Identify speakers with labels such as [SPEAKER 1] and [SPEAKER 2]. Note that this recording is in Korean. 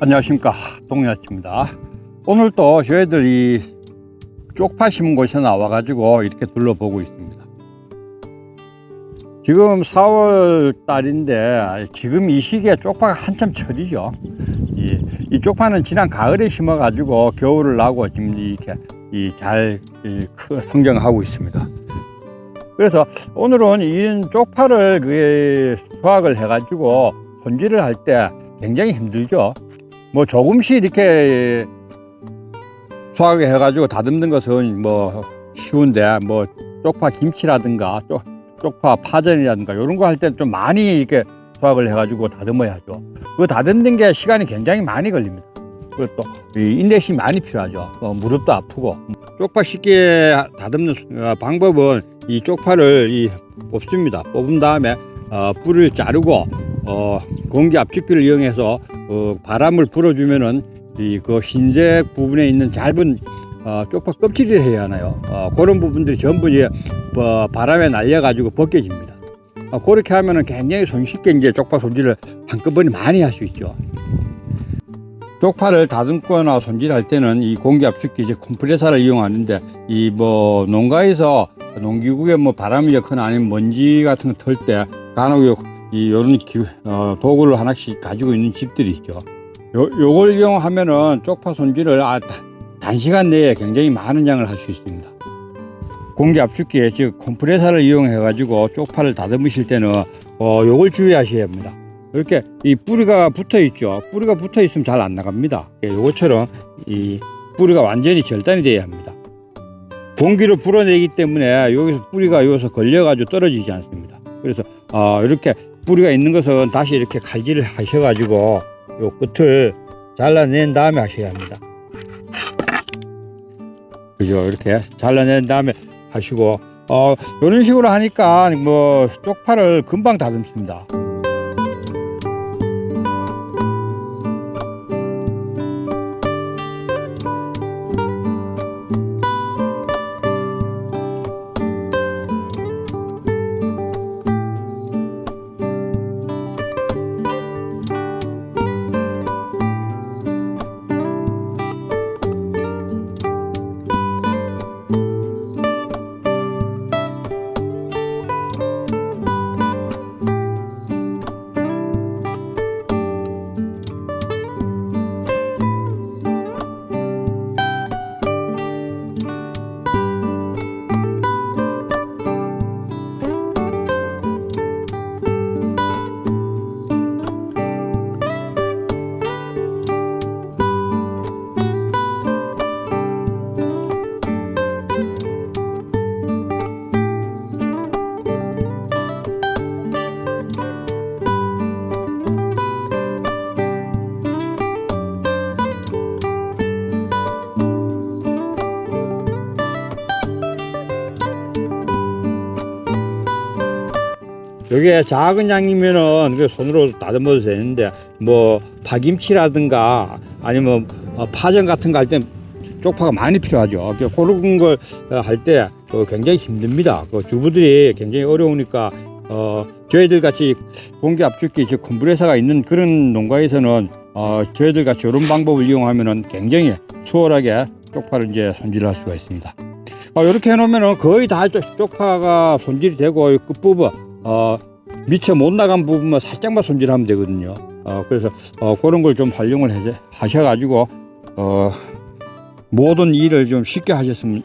[SPEAKER 1] 안녕하십니까. 동네아치입니다. 오늘 또 저희들 이 쪽파 심은 곳에 나와 가지고 이렇게 둘러보고 있습니다. 지금 4월 달인데 지금 이 시기에 쪽파가 한참 철이죠. 이, 이 쪽파는 지난 가을에 심어 가지고 겨울을 나고 지금 이렇게 이 잘 성장하고 있습니다. 그래서 오늘은 이 쪽파를 그 수확을 해 가지고 손질을 할 때 굉장히 힘들죠 뭐 조금씩 이렇게 수확을 해가지고 다듬는 것은 뭐 쉬운데 뭐 쪽파 김치라든가 쪽, 쪽파 파전이라든가 이런 거 할 때 좀 많이 이렇게 수확을 해가지고 다듬어야 하죠. 그 다듬는 게 시간이 굉장히 많이 걸립니다. 그것도 인내심이 많이 필요하죠. 어, 무릎도 아프고 쪽파 쉽게 다듬는 어, 방법은 이 쪽파를 이 뽑습니다. 뽑은 다음에 어, 뿌리를 자르고 어, 공기 압축기를 이용해서 어, 바람을 불어주면은 이 그 흰색 부분에 있는 짧은 어, 쪽파 껍질을 해야 하나요? 어, 그런 부분들이 전부 이제 어, 바람에 날려가지고 벗겨집니다. 어, 그렇게 하면은 굉장히 손쉽게 이제 쪽파 손질을 한꺼번에 많이 할 수 있죠. 쪽파를 다듬거나 손질할 때는 이 공기 압축기 이제 컴프레서를 이용하는데 이 뭐 농가에서 농기구에 뭐 바람이 좋거나 아니면 먼지 같은 거 털 때 간혹 이 요런 기, 어, 도구를 하나씩 가지고 있는 집들이 있죠. 요, 요걸 이용하면은 쪽파 손질을 아, 다- 단시간 내에 굉장히 많은 양을 할 수 있습니다. 공기 압축기에 즉 컴프레서를 이용해 가지고 쪽파를 다듬으실 때는 어 요걸 주의하셔야 합니다. 이렇게 이 뿌리가 붙어 있죠. 뿌리가 붙어 있으면 잘 안 나갑니다. 예, 요것처럼 이 뿌리가 완전히 절단이 돼야 합니다. 공기를 불어내기 때문에 여기서 뿌리가 여기서 걸려 가지고 떨어지지 않습니다. 그래서 어 이렇게 뿌리가 있는 것은 다시 이렇게 칼질을 하셔 가지고 요 끝을 잘라낸 다음에 하셔야 합니다. 그죠? 이렇게 잘라낸 다음에 하시고, 어, 이런 식으로 하니까 뭐 쪽파를 금방 다듬습니다. 여기에 작은 양이면은 그 손으로 다듬어도 되는데 뭐 파김치라든가 아니면 어, 파전 같은 거 할 때 쪽파가 많이 필요하죠. 그 그런 걸 할 때 굉장히 힘듭니다. 그 주부들이 굉장히 어려우니까 어 저희들 같이 공기 압축기 즉 컴프레서가 있는 그런 농가에서는 어 저희들 같이 이런 방법을 이용하면은 굉장히 수월하게 쪽파를 이제 손질할 수가 있습니다. 어, 이렇게 해놓으면은 거의 다 쪽- 쪽파가 손질이 되고 이 끝부분 어, 미처 못 나간 부분만 살짝만 손질하면 되거든요. 어, 그래서 어, 그런 걸 좀 활용을 해, 하셔가지고 어, 모든 일을 좀 쉽게 하셨으면